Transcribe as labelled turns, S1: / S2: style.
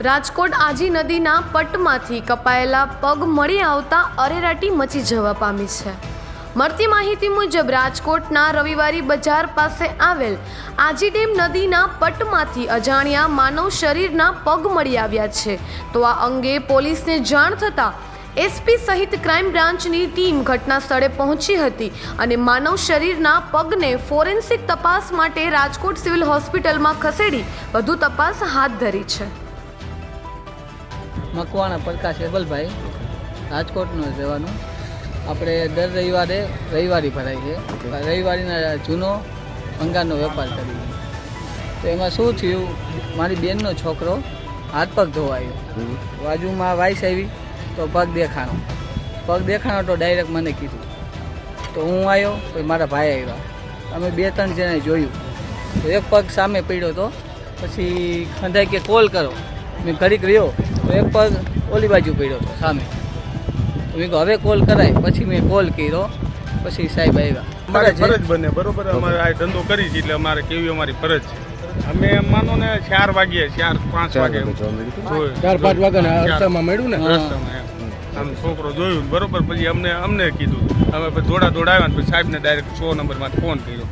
S1: રાજકોટ આજી નદીના પટમાંથી કપાયેલા પગ મળી આવતા અરેરાટી મચી જવા પામી છે. મળતી માહિતી મુજબ રાજકોટના રવિવારી બજાર પાસે આવેલ આજી ડેમ નદીના પટમાંથી અજાણ્યા માનવ શરીરના પગ મળી આવ્યા છે. તો આ અંગે પોલીસને જાણ થતાં એસપી સહિત ક્રાઇમ બ્રાન્ચની ટીમ ઘટના સ્થળે પહોંચી હતી અને માનવ શરીરના પગને ફોરેન્સિક તપાસ માટે રાજકોટ સિવિલ હોસ્પિટલમાં ખસેડી વધુ તપાસ હાથ ધરી છે.
S2: મકવાણા પ્રકાશ એબલભાઈ રાજકોટનું રહેવાનું. આપણે દર રવિવારે રવિવારી ભરાય છે. રવિવારીના જૂનો ભંગારનો વેપાર કરીએ. તો એમાં શું થયું? મારી બેનનો છોકરો હાથ પગ ધોવાયો. બાજુમાં વાઈસ આવી તો પગ દેખાણો. પગ દેખાણો તો ડાયરેક્ટ મને કીધું. તો હું આવ્યો તો મારા ભાઈ આવ્યા. અમે બે ત્રણ જણાએ જોયું. તો એક પગ સામે પડ્યો તો પછી ખંધાઈ કે કોલ કરો. મેં ઘડીક રહ્યો તો એક પગ ઓલી બાજુ પડ્યો હતો સામે. તો મેં કહ્યું હવે કોલ કરાય. પછી મેં કોલ કર્યો પછી સાહેબ આવ્યા.
S3: અમારી ફરજ બને બરોબર? અમારે આ ધંધો કરી છે એટલે અમારે કેવી અમારી ફરજ છે? અમે એમ માનો ને ચાર વાગ્યે ચાર પાંચ વાગે
S4: ચાર પાંચ વાગ્યા
S3: ચાર.
S4: રસ્તામાં મળ્યું ને?
S3: રસ્તામાં આમ છોકરો જોયું બરોબર? પછી અમને અમને કીધું. અમે પછી દોડા દોડા આવ્યા ને પછી સાહેબને ડાયરેક્ટ છ નંબરમાં ફોન કર્યો.